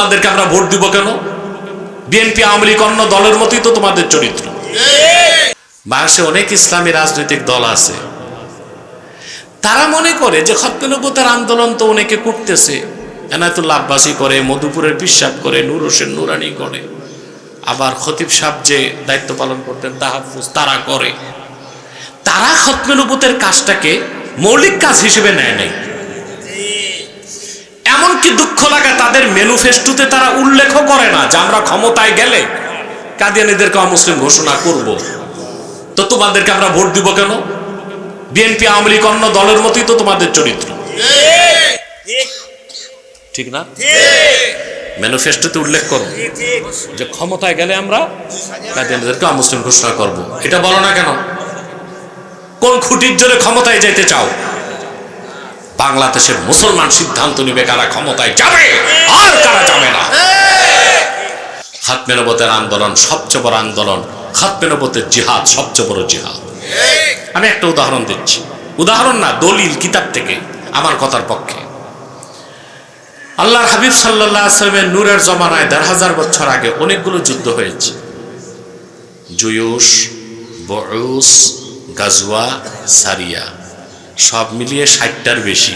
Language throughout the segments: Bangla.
তোমাদেরকে আমরা ভোট দিব কেন? বিএনপি আওয়ামী লীগ, অন্য দলের মতোই তো তোমাদের চরিত্র। বাংলাদেশে অনেক ইসলামী রাজনৈতিক দল আছে। তারা মনে করে যে খতনবতার আন্দোলন তো অনেকে করতেছে। এনায়তুল্লাহ আব্বাসী করে, মধুপুরের বিশ্বাস করে, নূর হোসেন নুরানি করে। আবার খতিব সাহ যে দায়িত্ব পালন করতেন, তাহাফুজ তারা করে। তারা খতমেনুবতের কাজটাকে মৌলিক কাজ হিসেবে নেয় নাই। এমনকি দুঃখ লাগা তাদের ম্যানুফেস্টোতে তারা উল্লেখ করে না যে আমরা ক্ষমতায় গেলে কাদিয়ানিদেরকে অমুসলিম ঘোষণা করব। তো তোমাদেরকে আমরা ভোট দিব কেন? বিএনপি, আওয়ামী লীগ অন্য দলের মতোই তো তোমাদের চরিত্র। ঠিক না? ম্যানিফেস্টোতে উল্লেখ করো যে ক্ষমতায় গেলে আমরা কাদিয়ানিদেরকে অমুসলিম ঘোষণা করব। এটা বলো না কেন? কোন খুঁটির জোরে ক্ষমতায় যেতে চাও? বাংলাদেশের মুসলমান সিদ্ধান্ত নিবে কারা ক্ষমতায় যাবে, আর কারা যাবে না। খাতমে নবতের আন্দোলন সবচেয়ে বড় আন্দোলন, খাতমে নবতের জিহাদ সবচেয়ে বড় জিহাদ। আমি একটা উদাহরণ দিচ্ছি। উদাহরণ না, দলিল কিতাব থেকে, আমার কথার পক্ষে। আল্লাহর হাবিব সাল্লাহ আসলামের নূরের জমানায় দেড় হাজার বছর আগে অনেকগুলো যুদ্ধ হয়েছে। জুয়ুস, বউস গাজুয়া সারিয়া। সব মিলিয়ে ষাটটার বেশি।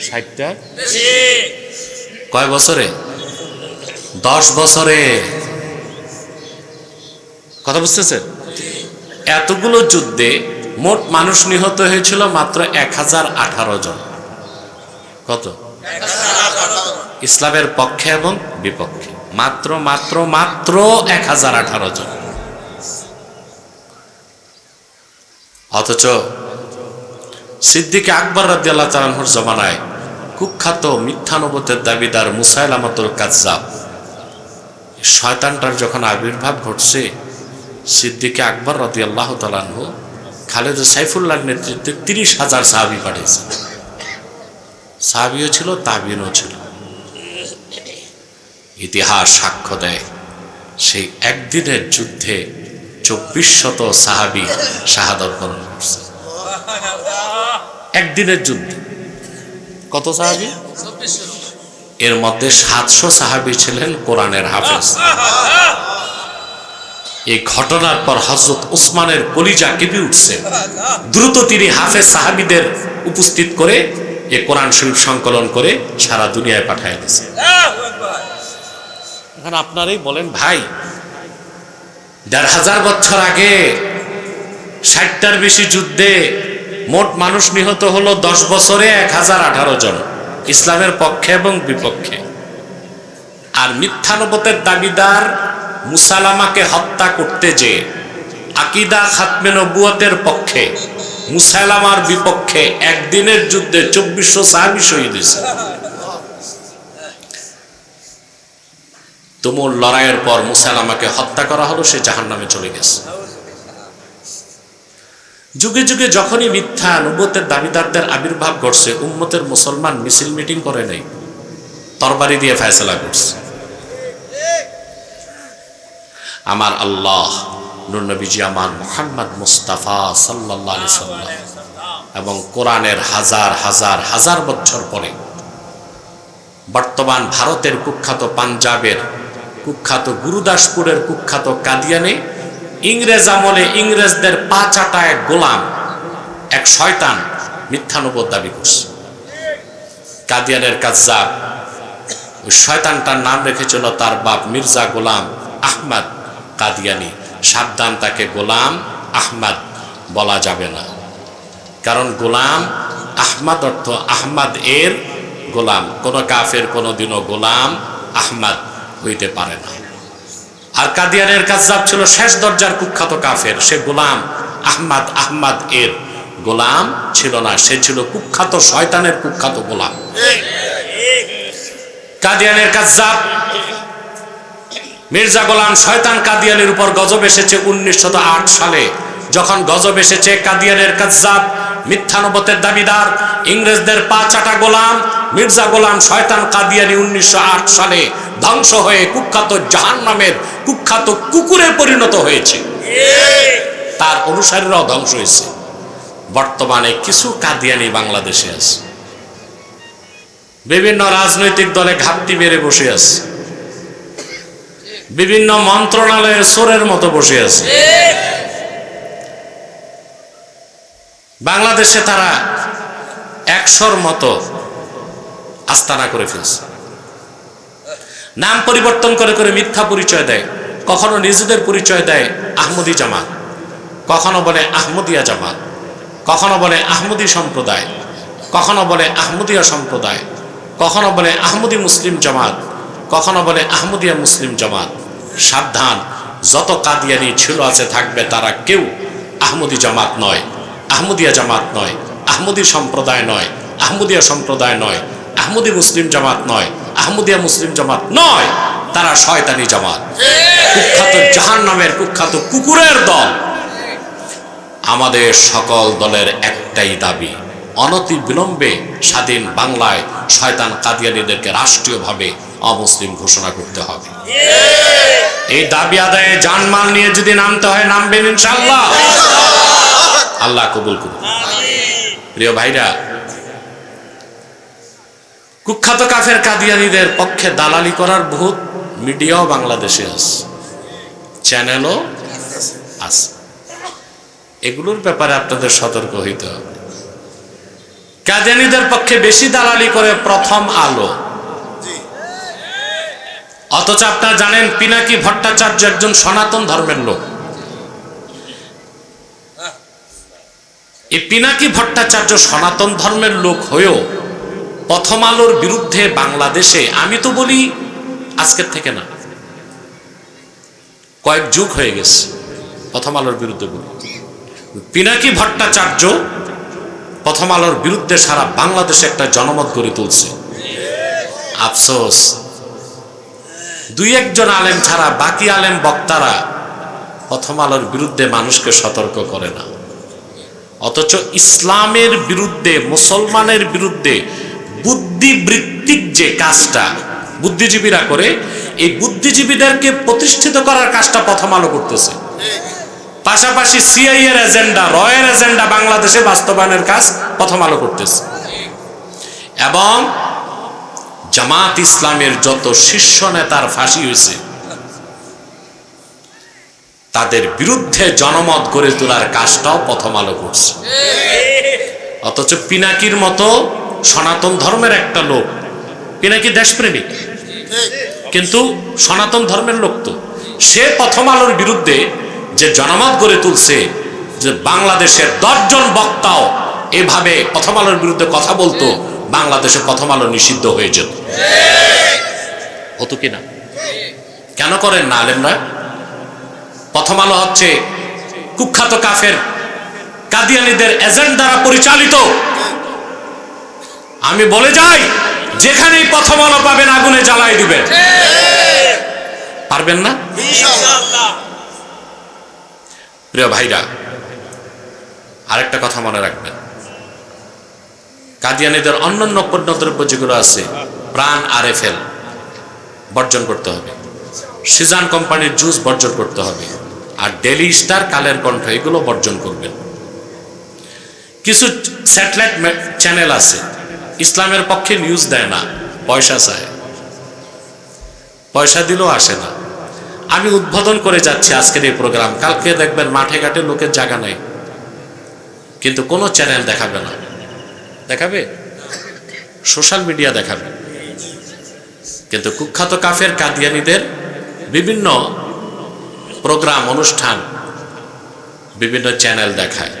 ষাটটা কয় বছরে? দশ বছরে। কথা বুঝতেছেন? এতগুলো যুদ্ধে মোট মানুষ নিহত হয়েছিল মাত্র এক হাজার আঠারো জন। কত? ইসলামের পক্ষে এবং বিপক্ষে। মাত্র মাত্র মাত্র এক হাজার আঠারো জন। অথচ সিদ্দিকে আকবর রাদি আল্লাহ তালাহুর জমানায় কুখ্যাত মিথ্যানবতের দাবিদার মুসাইলামাতুল কাজ্জাব। শয়তানটার যখন আবির্ভাব ঘটছে, সিদ্দিকে আকবর রদি আল্লাহ তালাহু খালেদ সাইফুল্লাহর নেতৃত্বে তিরিশ হাজার সাহাবি পাঠিয়েছে সাহাবিও ছিল তাবিনও ছিল। ইতিহাস সাক্ষ্য দেয়, সেই একদিনের যুদ্ধে চব্বিশ শত সাহাবি শাহাদত বরণ একদিনের যুদ্ধে। কত সাহাবি? এর মধ্যে সাতশো সাহাবি ছিলেন কোরআনের হাফেজ। এই ঘটনার পর হজরত উসমানের কলিজা কেঁপে উঠছে। দ্রুত তিনি হাফেজ সাহাবিদের উপস্থিত করে এ কোরআন শরীফ সংকলন করে সারা দুনিয়ায় পাঠায় দিয়েছে। এখন আপনারাই বলেন, ভাই, দেড় হাজার বছর আগে ষাটটার বেশি যুদ্ধে মোট মানুষ নিহত হলো দশ বছরে এক হাজার আঠারো জন, ইসলামের পক্ষে এবং বিপক্ষে। আর মিথ্যানবতের দাবিদার মুসালামাকে হত্যা করতে যে আকিদা খাতমে নবুয়তের পক্ষে, মুসালামার বিপক্ষে একদিনের যুদ্ধে চব্বিশশো সাহাবি শহীদ হয়েছে। তুমুল লড়াইয়ের পর মুসালামাকে হত্যা করা হলো, সে জাহান নামে চলে গেছে। যুগে যুগে যখনই মিথ্যা নবতের দাবিদারদের আবির্ভাব ঘটছে, উম্মতের মুসলমান মিছিল মিটিং করে নেই। তরবারি দিয়ে ফয়সলা করছে। আমার আল্লাহ নুরনবীজি আমার মোহাম্মদ মুস্তাফা সাল্লাহ সাল্লাম এবং কোরআনের হাজার হাজার হাজার বছর পরে বর্তমান ভারতের কুখ্যাত পাঞ্জাবের কুখ্যাত গুরুদাসপুরের কুখ্যাত কাদিয়ানে ইংরেজ আমলে ইংরেজদের পা এক গোলাম এক শয়তান মিথ্যানুবোধ দাবি করছে। কাদিয়ানের কাজ্জাব, ওই শয়তানটার নাম রেখেছিল তার বাপ মির্জা গোলাম আহমদ কাদিয়ানি। সাবধান, তাকে গোলাম আহমদ বলা যাবে না। কারণ গোলাম আহমদ অর্থ আহমদ এর গোলাম। কোনো কাফের কোনো দিনও গোলাম আহমদ হইতে পারে না। আর কাদিয়ানের কাজাব ছিল শেষ দরজার কুখ্যাত কাফের। সে গোলাম আহমদ আহমদ এর গোলাম ছিল না, সে ছিল কুখ্যাত শয়তানের কুখ্যাত গোলাম। কাদিয়ানের কাজাব মির্জা গোলাম শয়তান কাদিয়ানের উপর গজব এসেছে উনিশশো আট সালে। যখন গজব এসেছে, কাদিয়ানের কাজাব মিথ্যানবতের দাবিদার, ইংরেজদের পা চাটা গোলাম, মির্জা গোলাম শয়তান কাদিয়ানি উনিশশো আট সালে ধ্বংস হয়ে কুখ্যাত জাহান নামের কুখ্যাত কুকুরে পরিণত হয়েছে। তার অনুসারীরাও ধ্বংস হয়েছে। বর্তমানে কিছু কাদিয়ানি বাংলাদেশে আছে। বিভিন্ন রাজনৈতিক দলে ঘাপটি মেরে বসে আছে। বিভিন্ন মন্ত্রণালয়ের সোরের মতো বসে আছে। বাংলাদেশে তারা একশোর মতো আস্তানা করে ফেলছে। নাম পরিবর্তন করে করে মিথ্যা পরিচয় দেয়। কখনো নিজেদের পরিচয় দেয় আহমদি জামাত। কখনো বলে আহমদিয়া জামাত। কখনো বলে আহমদি সম্প্রদায়। কখনো বলে আহমদিয়া সম্প্রদায়। কখনো বলে আহমদি মুসলিম জামাত। কখনো বলে আহমদিয়া মুসলিম জামাত। সাবধান, যত কাদিয়ানি ছিল আছে থাকবে তারা কেউ আহমদি জামাত নয়। আহমদিয়া জামাত নয়, আহমদি সম্প্রদায় নয়, আহমদিয়া সম্প্রদায় নয়, আহমদি মুসলিম জামাত নয়, আহমদিয়া মুসলিম জামাত নয়, তারা শয়তানি জামাত। কুখ্যাত জাহান নামের কুখ্যাত কুকুরের দল। আমাদের সকল দলের একটাই দাবি, অনতি বিলম্বে স্বাধীন বাংলায় শয়তান কাদিয়ানিদেরকে রাষ্ট্রীয়ভাবে অমুসলিম ঘোষণা করতে হবে। এই দাবি আদায়ে জানমাল নিয়ে যদি নামতে হয়, নামবেন ইনশাআল্লাহ। আল্লাহ কবুল করুন। প্রিয় ভাইরা, কুখ্যাত কাফের কাদিয়ানিদের পক্ষে দালালি করার বহুত মিডিয়াও বাংলাদেশে আছে। চ্যানেলও আছে। এগুলোর ব্যাপারে আপনাদের সতর্ক হইতে হবে। কাদিয়ানিদের পক্ষে বেশি দালালি করে প্রথম আলো। অথচ আপনারা জানেন, পিনাকি ভট্টাচার্য একজন সনাতন ধর্মের লোক। এই পিনাকি ভট্টাচার্য সনাতন ধর্মের লোক হয়েও প্রথম আলোর বিরুদ্ধে বাংলাদেশে, আমি তো বলি আজকের থেকে না। কয়েক যুগ হয়ে গেছে প্রথম আলোর বিরুদ্ধে বলি। পিনাকি ভট্টাচার্য প্রথম আলোর বিরুদ্ধে সারা বাংলাদেশে একটা জনমত গড়ে তুলছে। আফসোস। দুই একজন আলেম ছাড়া বাকি আলেম বক্তারা প্রথম আলোর বিরুদ্ধে মানুষকে সতর্ক করে না। অথচ ইসলামের বিরুদ্ধে, মুসলমানের বিরুদ্ধে বুদ্ধিবৃত্তিক যে কাজটা, বুদ্ধিজীবীরা করে, এই বুদ্ধিজীবীদেরকে প্রতিষ্ঠিত করার কাজটা প্রথম আলো করতেছে। পাশাপাশি সিআই এর এজেন্ডা, রয়ের এজেন্ডা বাংলাদেশে বাস্তবায়নের কাজ প্রথম আলো করতেছে। এবং জামাত ইসলামের যত শীর্ষ নেতার ফাঁসি হয়েছে তাদের বিরুদ্ধে জনমত গড়ে তোলার কাজটাও প্রথম আলো করছে। অথচ পিনাকির মতো সনাতন ধর্মের একটা লোক, পিনাকি দেশপ্রেমিক। কিন্তু সনাতন ধর্মের লোক তো। সে প্রথম আলোর বিরুদ্ধে যে জনমত গড়ে তুলছে, যে বাংলাদেশের দশজন বক্তাও এভাবে প্রথম আলোর বিরুদ্ধে কথা বলতো, বাংলাদেশে প্রথম আলো নিষিদ্ধ হয়ে যেত। হতো কিনা? কেন করেন না আলেমরা? প্রথম আলো হচ্ছে কুখ্যাত কাফের কাদিয়ানিদের এজেন্ট দ্বারা পরিচালিত। আমি বলে যাই যেখানেই প্রথম আলো পাবেন আগুনে জ্বালাই দিবেন। পারবেন না? প্রিয় ভাইরা আরেকটা কথা মনে রাখবেন। কাদিয়ানিদের অন্যান্য পণ্যদ্রব্য যেগুলো আছে প্রাণ আর এফ বর্জন করতে হবে। সিজান কোম্পানির জুস বর্জন করতে হবে। আর ডেলি স্টার কালের কণ্ঠ এগুলো বর্জন করবেন। কিছু স্যাটেলাইট চ্যানেল আছে। ইসলামের পক্ষে নিউজ দেয় না, পয়সা চায়। পয়সা দিলেও আসে না। আমি উদ্বোধন করে যাচ্ছি আজকের এই প্রোগ্রাম কালকে দেখবেন মাঠে ঘাটে লোকের জায়গা নেই। কিন্তু কোনো চ্যানেল দেখাবে না। দেখাবে? সোশ্যাল মিডিয়া দেখাবে। কিন্তু কুখ্যাত কাফের কাদিয়ানিদের বিভিন্ন প্রোগ্রাম, অনুষ্ঠান বিভিন্ন চ্যানেল দেখায়।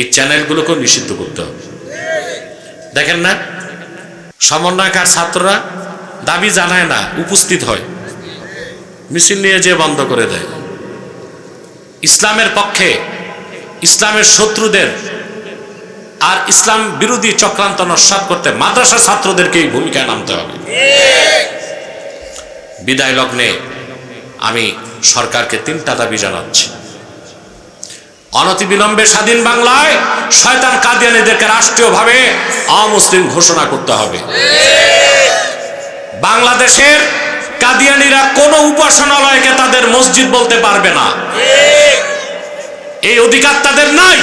এই চ্যানেলগুলোকেও নিষিদ্ধ করতে হবে। দেখেন না? সমন্বয়কার ছাত্ররা দাবি জানায় না, উপস্থিত হয়। মিছিল নিয়ে যে বন্ধ করে দেয়। ইসলামের পক্ষে ইসলামের শত্রুদের আর ইসলাম বিরোধী চক্রান্ত নস্বাত করতে মাদ্রাসা ছাত্রদেরকেই ভূমিকায় নামতে হবে। বিদায় লগ্নে আমি সরকারকে তিনটা দাবি জানাচ্ছি। অনতিবিলম্বে স্বাধীন বাংলায় শয়তান কাদিয়ানিদেরকে রাষ্ট্রীয়ভাবে অমুসলিম ঘোষণা করতে হবে। বাংলাদেশের কাদিয়ানিরা কোনো উপাসনালয়কে তাদের মসজিদ বলতে পারবে না। এই অধিকার তাদের নাই।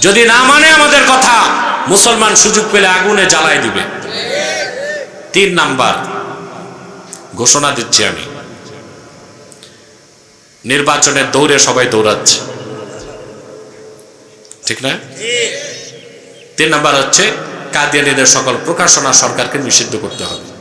যদি না মানে আমাদের কথা, মুসলমান সুযোগ পেলে আগুনে জ্বালাই দিবে। তিন নাম্বার, ঘোষণা দিচ্ছি আমি। নির্বাচনের দৌড়ে সবাই দৌড়াচ্ছে। ঠিক না? তিন নাম্বার হচ্ছে কাদিয়ানিদের সকল প্রকাশনা সরকারকে নিষিদ্ধ করতে হবে।